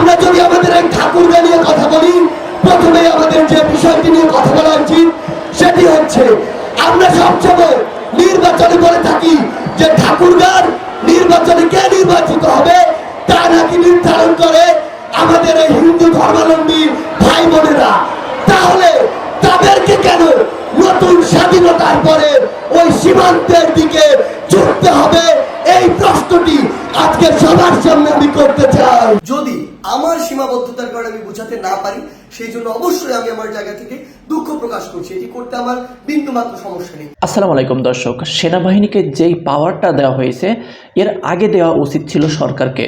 আমরা যদি আমাদের এই ঠাকুরকে নিয়ে কথা বলি প্রথমে আমাদের যে বিষয়টি নিয়ে কথা বলা উচিত, সেটি হচ্ছে, আমরা সবসময় নির্বাচনে বলে থাকি যে ঠাকুরগার নির্বাচনে কে নির্বাচিত হবে, তা নাকি নির্ধারণ করে আমাদের এই হিন্দু ধর্মাবলম্বী ভাই বোনেরা তাহলে তাদেরকে কেন নতুন স্বাধীনতার পরে ওই সীমান্তের দিকে ছুটতে হবে? এই প্রশ্নটি আজকে সবার সামনে আমি করতে চাই। যদি আমার সীমাবদ্ধতার কারণে আমি বোঝাতে না পারি, সেই জন্য অবশ্যই আমি আমার জায়গা থেকে দুঃখ প্রকাশ করছি। এটি করতে আমার বিন্দু মাত্র সমস্যা নেই। আসসালামু আলাইকুম দর্শক, সেনাবাহিনীকে যেই পাওয়ারটা দেওয়া হয়েছে, এর আগে দেওয়া উচিত ছিল সরকারকে।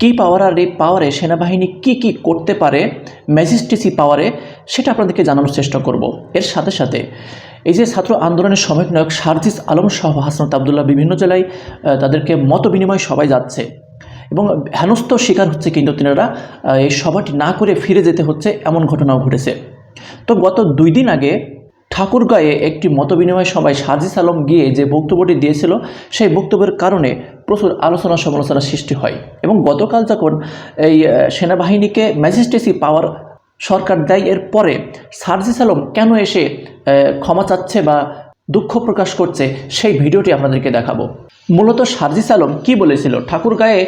কি পাওয়ার আর এই পাওয়ারে সেনাবাহিনী কি কি করতে পারে, ম্যাজিস্ট্রেসি পাওয়ারে সেটা আপনাদেরকে জানানোর চেষ্টা করব। এর সাথে সাথে, এই যে ছাত্র আন্দোলনের সমন্বয়ক সার্জিস আলম সহ হাসনাত আবদুল্লাহ বিভিন্ন জেলায় তাদেরকে মত বিনিময় সবাই যাচ্ছে। এবং হেনস্থ শিকার হচ্ছে কিন্তু তিনারা এই সভাটি না করে ফিরে যেতে হচ্ছে এমন ঘটনাও ঘটেছে। তো গত দুই দিন আগে ঠাকুরগাঁয়ে একটি মতবিনিময় সভায় সাজিস আলম গিয়ে যে বক্তব্যটি দিয়েছিল, সেই বক্তব্যের কারণে প্রচুর আলোচনা সমালোচনার সৃষ্টি হয় এবং গতকাল যখন এই সেনাবাহিনীকে ম্যাজিস্ট্রেসি পাওয়ার সরকার দেয়, এর পরে সার্জিস আলম কেন এসে ক্ষমা চাচ্ছে বা দুঃখ প্রকাশ করছে, সেই ভিডিওটি আপনাদেরকে দেখাবো। মূলত সার্জিস আলম কি বলেছিল? ঠাকুরগাঁয়ে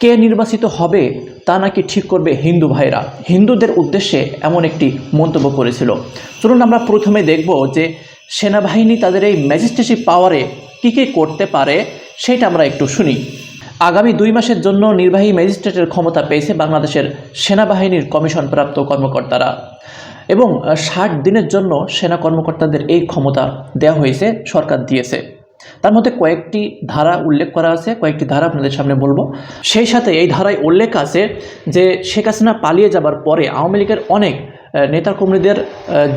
কে নির্বাচিত হবে তা নাকি ঠিক করবে হিন্দু ভাইরা? হিন্দুদের উদ্দেশ্যে এমন একটি মন্তব্য করেছিল। চলুন আমরা প্রথমে দেখব যে সেনাবাহিনী তাদের এই ম্যাজিস্ট্রেসি পাওয়ারে কী কী করতে পারে, সেটা আমরা একটু শুনি। আগামী দুই মাসের জন্য নির্বাহী ম্যাজিস্ট্রেটের ক্ষমতা পেয়েছে বাংলাদেশের সেনাবাহিনীর কমিশনপ্রাপ্ত কর্মকর্তারা। এবং ষাট দিনের জন্য সেনা কর্মকর্তাদের এই ক্ষমতা দেওয়া হয়েছে, সরকার দিয়েছে। তার মধ্যে কয়েকটি ধারা উল্লেখ করা আছে কয়েকটি ধারা আপনাদের সামনে বলব। সেই সাথে এই ধারায় উল্লেখ আছে যে শেখ হাসিনা পালিয়ে যাবার পরে আওয়ামী লীগের অনেক আহ, নেতাকর্মীদের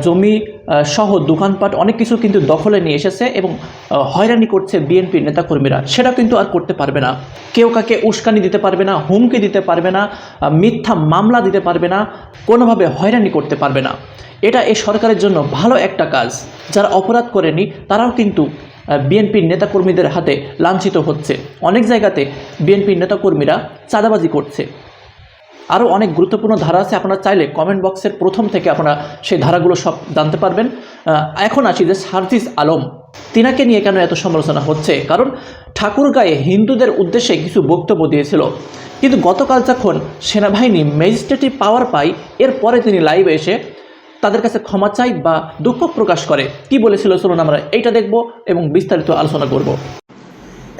জমি সহ দোকানপাট অনেক কিছু কিন্তু দখলে নিয়ে এসেছে এবং হয়রানি করছে বিএনপির নেতাকর্মীরা। সেটা কিন্তু আর করতে পারবে না। কেউ কাকে উস্কানি দিতে পারবে না হুমকি দিতে পারবে না মিথ্যা মামলা দিতে পারবে না কোনোভাবে হয়রানি করতে পারবে না। এটা এই সরকারের জন্য ভালো একটা কাজ। যারা অপরাধ করেনি তারাও কিন্তু বিএনপির নেতাকর্মীদের হাতে লাঞ্ছিত হচ্ছে। অনেক জায়গাতে বিএনপির নেতাকর্মীরা চাঁদাবাজি করছে। আরও অনেক গুরুত্বপূর্ণ ধারা আছে, আপনারা চাইলে কমেন্ট বক্সের প্রথম থেকে আপনারা সেই ধারাগুলো সব জানতে পারবেন। এখন আসি যে সার্জিস আলম, তিনাকে নিয়ে কেন এত সমালোচনা হচ্ছে? কারণ ঠাকুরগাঁয়ে হিন্দুদের উদ্দেশ্যে কিছু বক্তব্য দিয়েছিল। কিন্তু গতকাল যখন সেনাবাহিনী ম্যাজিস্ট্রেটি পাওয়ার পায়, এরপরে তিনি লাইভে এসে তাদের কাছে ক্ষমা চাই বা দুঃখ প্রকাশ করে। কি বলেছিল? চলুন আমরা এইটা দেখব এবং বিস্তারিত আলোচনা করব।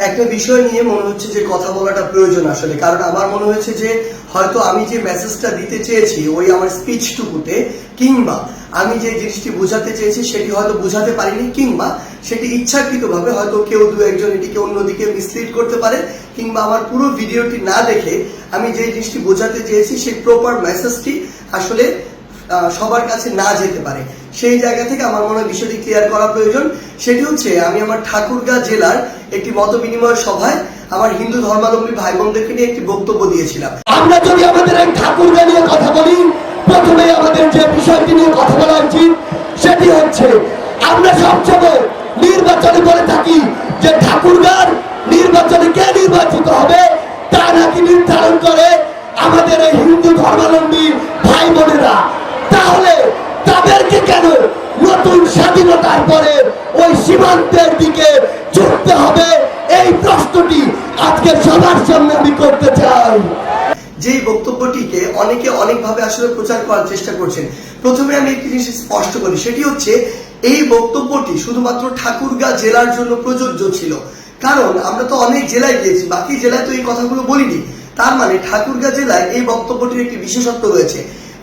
একটা বিষয় নিয়ে মনে হচ্ছে যে কথা বলাটা প্রয়োজন আসলে। কারণ আমার মনে হয়েছে যে হয়তো আমি যে মেসেজটা দিতে চেয়েছি, ওই আমার স্পিচটুকুতে কিংবা আমি যে জিনিসটি বোঝাতে চেয়েছি, সেটি হয়তো বোঝাতে পারিনি কিংবা সেটি ইচ্ছাকৃতভাবে হয়তো কেউ দু একজন এটিকে অন্যদিকে মিসলিড করতে পারে কিংবা আমার পুরো ভিডিওটি না দেখে আমি যে জিনিসটি বোঝাতে চেয়েছি, সেই প্রপার মেসেজটি আসলে সবার কাছে না যেতে পারে। সেই জায়গা থেকে আমার মনে হয় বিষয়টি ক্লিয়ার করা প্রয়োজন। সেটি হচ্ছে, আমি আমার ঠাকুরগাঁ জেলার একটি মত বিনিময় সভায় আমার হিন্দু ধর্মাবলম্বী ভাই বোনদেরকে নিয়ে একটি বক্তব্য দিয়েছিলাম। আমরা যদি আমাদের এই ঠাকুরকে নিয়ে কথা বলি প্রথমে আমাদের যে বিষয়টি নিয়ে কথা বলা উচিত, সেটি হচ্ছে, আমরা সবসময় নির্বাচনে বলে থাকি যে ঠাকুরগার নির্বাচনে কে নির্বাচিত হবে, তা নাকি নির্ধারণ করে আমাদের এই হিন্দু ধর্মাবলম্বী ভাই বোনেরা তাহলে তাদেরকে কেন নতুন স্বাধীনতার পরে ওই সীমান্তের দিকে ছুটতে হবে? এই প্রশ্নটি আজকে সবার সামনে আমি করতে চাই। যেই বক্তব্যটিকে অনেকে অনেকভাবে আসলে প্রচার করার চেষ্টা করছেন। প্রথমে আমি একটি জিনিস স্পষ্ট করি, সেটি হচ্ছে এই বক্তব্যটি শুধুমাত্র ঠাকুরগাঁ জেলার জন্য প্রযোজ্য ছিল। কারণ আমরা তো অনেক জেলায় গিয়েছি, বাকি জেলায় তো এই কথাগুলো বলিনি। তার মানে ঠাকুরগাঁ জেলায় এই বক্তব্যটির একটি বিশেষত্ব রয়েছে।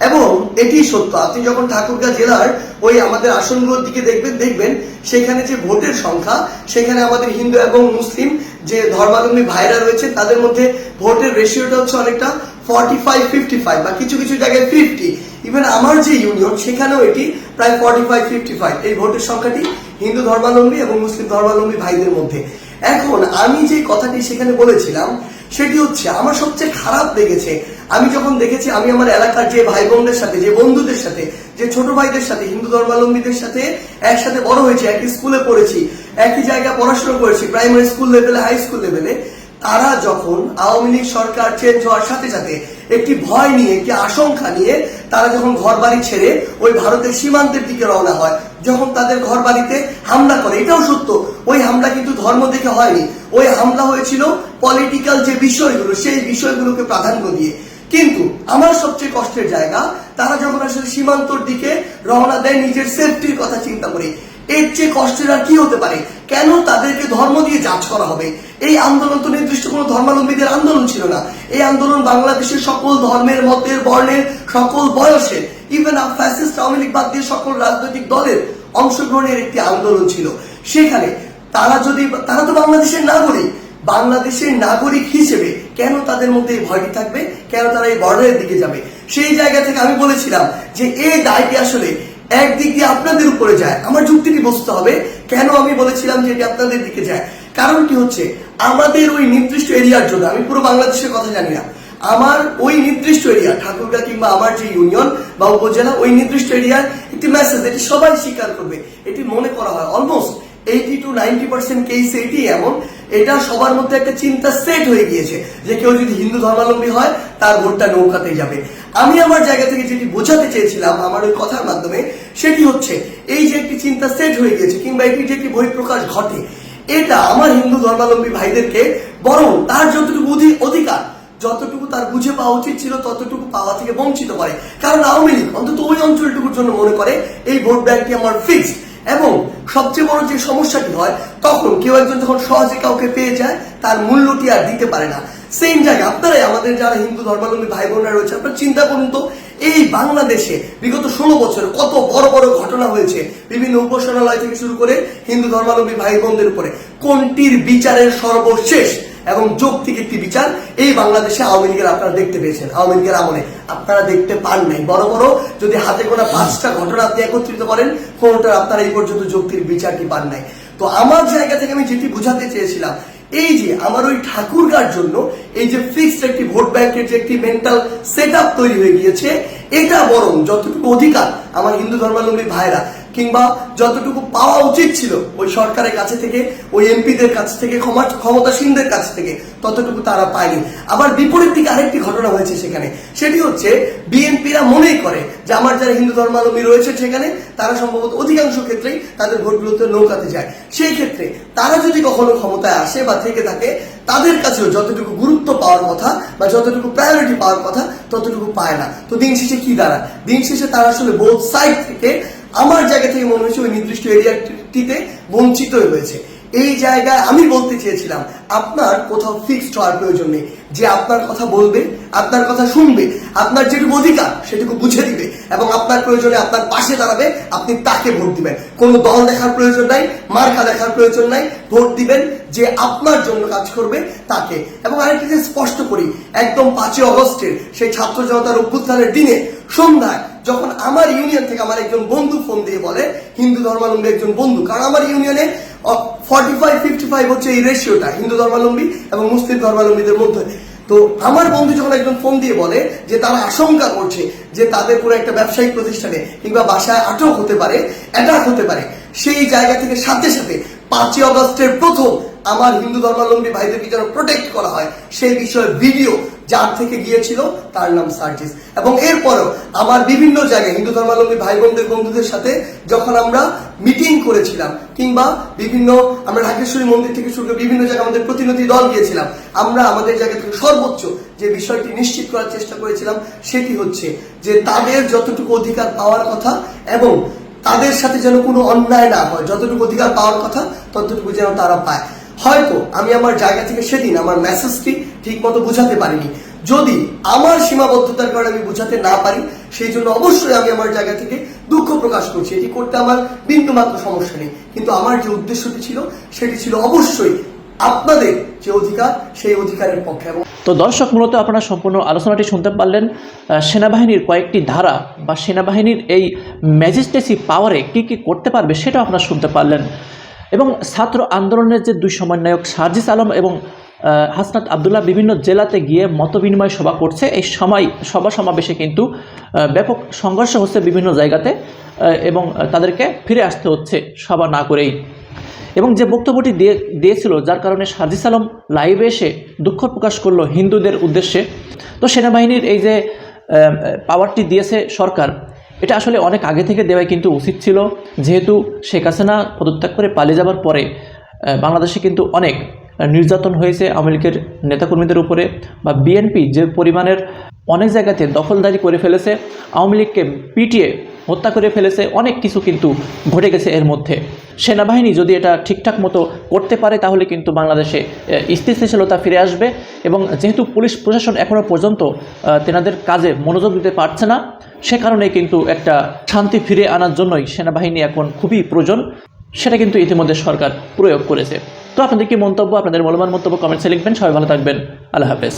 এবং এটি সত্য। আপনি যখন ঠাকুরগাঁ জেলার ওই আমাদের আসনগুলোর দিকে দেখবেন দেখবেন সেখানে যে ভোটের সংখ্যা, সেখানে আমাদের হিন্দু এবং মুসলিম যে ধর্মাবলম্বী ভাইরা রয়েছে তাদের মধ্যে ভোটের রেশিওটা হচ্ছে অনেকটা ফর্টি ফাইভ ফিফটি ফাইভ বা কিছু কিছু জায়গায় ফিফটি ইভেন আমার যে ইউনিয়ন সেখানেও এটি প্রায় ফর্টি ফাইভ ফিফটি ফাইভ এই ভোটের সংখ্যাটি হিন্দু ধর্মাবলম্বী এবং মুসলিম ধর্মাবলম্বী ভাইদের মধ্যে। এখন আমি যে কথাটি সেখানে বলেছিলাম, সেটি হচ্ছে, আমার সবচেয়ে খারাপ লেগেছে। আমি যখন দেখেছি, আমি আমার এলাকার যে ভাই বোনদের সাথে, যে বন্ধুদের সাথে, যে ছোট ভাইদের সাথে, হিন্দু ধর্মাবলম্বীদের সাথে একসাথে বড় হয়েছে, একই স্কুলে পড়েছি, একই জায়গায় পড়াশোনা করেছি প্রাইমারি স্কুল লেভেলে হাই স্কুল লেভেলে তারা যখন আওয়ামী লীগ সরকার চেঞ্জ হওয়ার সাথে সাথে একটি ভয় নিয়ে, একটি আশঙ্কা নিয়ে তারা যখন ঘর বাড়ি ছেড়ে ওই ভারতের সীমান্তের দিকে রওনা হয়, যখন তাদের ঘর বাড়িতে হামলা করে, এটাও সত্য, ওই হামলা কিন্তু ধর্ম দেখে হয়নি। ওই হামলা হয়েছিল পলিটিক্যাল যে বিষয়গুলো, সেই বিষয়গুলোকে প্রাধান্য দিয়ে। কিন্তু আমার সবচেয়ে কষ্টের জায়গা, তারা যখন আসলে সীমান্তর দিকে রওনা দেয়, নিজের সেফটির কথা চিন্তা করে, এর চেয়ে কষ্টের আর কি হতে পারে? কেন তাদেরকে ধর্ম দিয়ে যাচ করা হবে? এই আন্দোলন তো নির্দিষ্ট কোনো ধর্মাবলম্বীদের আন্দোলন ছিল না। এই আন্দোলন বাংলাদেশের সকল ধর্মের মতের, বর্ণের, সকল বয়সের ইভেন ফ্যাসিস্ট আওয়ামী লীগ বাদ দিয়ে সকল রাজনৈতিক দলের অংশগ্রহণের একটি আন্দোলন ছিল। সেখানে তারা যদি, তারা তো বাংলাদেশের নাগরিক। বাংলাদেশের নাগরিক হিসেবে কেন তাদের মধ্যে এই ভয়টি থাকবে? কেন তারা এই বর্ডারের দিকে যাবে? সেই জায়গা থেকে আমি বলেছিলাম যে এই দায়টি আসলে একদিক দিয়ে আপনাদের উপরে যায়। আমার যুক্তিটি বুঝতে হবে। কেন আমি বলেছিলাম যে এটি আপনাদের দিকে যায়? কারণ কি হচ্ছে আমাদের ওই নির্দিষ্ট এরিয়ার জন্য, আমি পুরো বাংলাদেশের কথা জানি না, আমার ওই নির্দিষ্ট এরিয়া, ঠাকুরগা কিংবা আমার যে ইউনিয়ন বা উপজেলা, ওই নির্দিষ্ট এরিয়ার একটি মেসেজ এটি সবাই স্বীকার করবে, এটি মনে করা হয়। Almost eighty to ninety percent case এটি এমন, এটা সবার মধ্যে একটা চিন্তা সেট হয়ে গিয়েছে যে কেউ যদি হিন্দু ধর্মাবলম্বী হয়, তার ভোটটা নৌকাতে যাবে। আমি আমার জায়গা থেকে যেটি বোঝাতে চেয়েছিলাম আমার ওই কথার মাধ্যমে, সেটি হচ্ছে, এই যে একটি চিন্তা সেট হয়ে গিয়েছে কিংবা এটি যে একটি বহিঃপ্রকাশ ঘটে এটা আমার হিন্দু ধর্মাবলম্বী ভাইদেরকে বরং তার যতটুকু অধি- অধিকার, যতটুকু তার বুঝে পাওয়া উচিত ছিল, ততটুকু পাওয়া থেকে বঞ্চিত করে। কারণ আওয়ামী লীগ অন্তত ওই অঞ্চলটুকুর জন্য মনে করে এই ভোট ব্যাংকটি আমার ফিক্সড এবং সবচেয়ে বড় যে সমস্যাটি হয়, তখন কেউ একজন যখন সহজে কাউকে পেয়ে যায়, তার মূল্যটি আর দিতে পারে না। সেম জায়গায় আপনারাই আমাদের যারা হিন্দু ধর্মাবলম্বী ভাই বোনরা রয়েছে, আপনারা চিন্তা করুন তো এই বাংলাদেশে বিগত ষোলো বছর কত বড় বড় ঘটনা হয়েছে, বিভিন্ন উপাসনালয় থেকে শুরু করে হিন্দু ধর্মাবলম্বী ভাই বোনদের উপরে। কোনটির বিচারের সর্বশেষ এবং যৌক্তিক একটি বিচার এই বাংলাদেশে আওয়ামী লীগের আপনারা দেখতে পেয়েছেন। আওয়ামী লীগের আমলে আপনারা দেখতে পান নাই। বড় বড় যদি হাতে গোনা পাঁচটা ঘটনা আপনি একত্রিত করেন, কোনটার আপনারা এই পর্যন্ত যৌক্তিক বিচারটি পান নাই। তো আমার জায়গা থেকে আমি যেটি বোঝাতে চেয়েছিলাম এই যে আমার ওই ঠাকুরকার জন্য এই যে ফিক্সড একটি ভোট ব্যাংকের যে একটি মেন্টাল সেট তৈরি হয়ে গিয়েছে, এটা বরং যতটুকু অধিকার আমার হিন্দু ধর্মাবলম্বী ভাইরা কিংবা যতটুকু পাওয়া উচিত ছিল ওই সরকারের কাছে থেকে, ওই এমপিদের কাছ থেকে, ক্ষমা ক্ষমতাসীনদের কাছ থেকে, ততটুকু তারা পায়নি। আবার বিপরীত দিকে আরেকটি ঘটনা হয়েছে সেখানে। সেটি হচ্ছে বিএনপিরা মনেই করে যে আমার যারা হিন্দু ধর্মাবলম্বী রয়েছে সেখানে, তারা সম্ভবত অধিকাংশ ক্ষেত্রেই তাদের ভোটগুলোতে নৌকাতে যায়। সেই ক্ষেত্রে তারা যদি কখনো ক্ষমতায় আসে বা থেকে থাকে, তাদের কাছেও যতটুকু গুরুত্ব পাওয়ার কথা বা যতটুকু প্রায়োরিটি পাওয়ার কথা ততটুকু পায় না। তো দিন শেষে কি দাঁড়ায়? দিন শেষে তারা আসলে বোধ সাইড থেকে আমার জায়গা থেকে মনে হয়েছে ওই নির্দিষ্ট এরিয়াটিতে বঞ্চিত হয়েছে। এই জায়গায় আমি বলতে চেয়েছিলাম, আপনার কোথাও ফিক্সড হওয়ার প্রয়োজন নেই। যে আপনার কথা বলবে, আপনার কথা শুনবে, আপনার যেটুকু অধিকার, সেটুকু বুঝে দিবে এবং আপনার প্রয়োজনে আপনার পাশে দাঁড়াবে, আপনি তাকে ভোট দিবেন। কোনো দল দেখার প্রয়োজন নাই, মার্কা দেখার প্রয়োজন নাই, ভোট দিবেন যে আপনার জন্য কাজ করবে তাকে। এবং আরেকটি যে স্পষ্ট করি, একদম পাঁচই অগস্টের সেই ছাত্র জনতার অভ্যুত্থানের দিনে, সন্ধ্যায় যখন আমার ইউনিয়ন থেকে আমার একজন বন্ধু ফোন দিয়ে বলে, হিন্দু ধর্মাবলম্বী একজন বন্ধু। কারণ আমার ইউনিয়নে ফর্টি ফাইভ ফিফটি ফাইভ হচ্ছে এই রেশিওটা হিন্দু ধর্মাবলম্বী এবং মুসলিম ধর্মাবলম্বীদের মধ্যে। তো আমার বন্ধু যখন একজন ফোন দিয়ে বলে যে তারা আশঙ্কা করছে যে তাদের কোনো একটা ব্যবসায়িক প্রতিষ্ঠানে কিংবা বাসায় আটক হতে পারে অ্যাটাক হতে পারে, সেই জায়গা থেকে সাথে সাথে পাঁচই অগস্টের প্রথম আমার হিন্দু ধর্মাবলম্বী ভাইদেরকে যেন প্রোটেক্ট করা হয়। সেই বিষয়ে ভিডিও যার থেকে গিয়েছিল তার নাম সার্জিস। এবং এরপরও আমার বিভিন্ন জায়গায় হিন্দু ধর্মাবলম্বী ভাই বোনদের বন্ধুদের সাথে যখন আমরা মিটিং করেছিলাম কিংবা বিভিন্ন আমরা ঢাকেশ্বরী মন্দির থেকে শুরু করে বিভিন্ন জায়গায় আমাদের প্রতিনিধি দল গিয়েছিলাম, আমরা আমাদের জায়গা থেকে সর্বোচ্চ যে বিষয়টি নিশ্চিত করার চেষ্টা করেছিলাম সেটি হচ্ছে যে তাদের যতটুকু অধিকার পাওয়ার কথা এবং তাদের সাথে যেন কোনো অন্যায় না হয়, যতটুকু অধিকার পাওয়ার কথা ততটুকু যেন তারা পায়। হয়তো আমি আমার জায়গা থেকে সেদিন আমার মেসেজটি ঠিক মতো বুঝাতে পারিনি। যদি আমার সীমাবদ্ধতার কারণে আমি বুঝাতে না পারি, সেই জন্য অবশ্যই আমি আমার জায়গা থেকে দুঃখ প্রকাশ করছি। এটি করতে আমার বিন্দু মাত্র সমস্যা নেই। কিন্তু আমার যে উদ্দেশ্যটি ছিল, সেটি ছিল অবশ্যই আপনাদের যে অধিকার, সেই অধিকারের পক্ষে। এবং তো দর্শক, মূলত আপনারা সম্পূর্ণ আলোচনাটি শুনতে পারলেন সেনাবাহিনীর কয়েকটি ধারা বা সেনাবাহিনীর এই ম্যাজিস্ট্রেসি পাওয়ারে কী কী করতে পারবে সেটা আপনারা শুনতে পারলেন। এবং ছাত্র আন্দোলনের যে দুই সমন্বয়ক সার্জিস আলম এবং হাসনাত আবদুল্লাহ বিভিন্ন জেলাতে গিয়ে মতবিনিময় সভা করছে। এই সময়, সভা সমাবেশে কিন্তু ব্যাপক সংঘর্ষ হচ্ছে বিভিন্ন জায়গাতে এবং তাদেরকে ফিরে আসতে হচ্ছে সভা না করেই। এবং যে বক্তব্যটি দিয়ে, দিয়েছিল, যার কারণে সাজিস আলম লাইভে এসে দুঃখ প্রকাশ করল হিন্দুদের উদ্দেশ্যে। তো সেনাবাহিনীর এই যে পাওয়ারটি দিয়েছে সরকার এটা আসলে অনেক আগে থেকে দেওয়াই কিন্তু উচিত ছিল। যেহেতু শেখ হাসিনা পদত্যাগ করে পালিয়ে যাবার পরে বাংলাদেশে কিন্তু অনেক নির্যাতন হয়েছে আওয়ামী লীগের নেতাকর্মীদের উপরে বা বিএনপি যে পরিমাণের অনেক জায়গাতে দখলদারি করে ফেলেছে, আওয়ামী লীগকে পিটিয়ে হত্যা করে ফেলেছে, অনেক কিছু কিন্তু ঘটে গেছে এর মধ্যে। সেনাবাহিনী যদি এটা ঠিকঠাক মতো করতে পারে, তাহলে কিন্তু বাংলাদেশে স্থিতিশীলতা ফিরে আসবে এবং যেহেতু পুলিশ প্রশাসন এখনও পর্যন্ত তেনাদের কাজে মনোযোগ দিতে পারছে না সে কারণে কিন্তু একটা শান্তি ফিরে আনার জন্যই সেনাবাহিনী এখন খুবই প্রয়োজন, সেটা কিন্তু ইতিমধ্যে সরকার প্রয়োগ করেছে। তো আপনাদের কি মন্তব্য, আপনাদের মূল্যবান মন্তব্য কমেন্টসে লিখবেন। সবাই ভালো থাকবেন। আল্লাহ হাফেজ।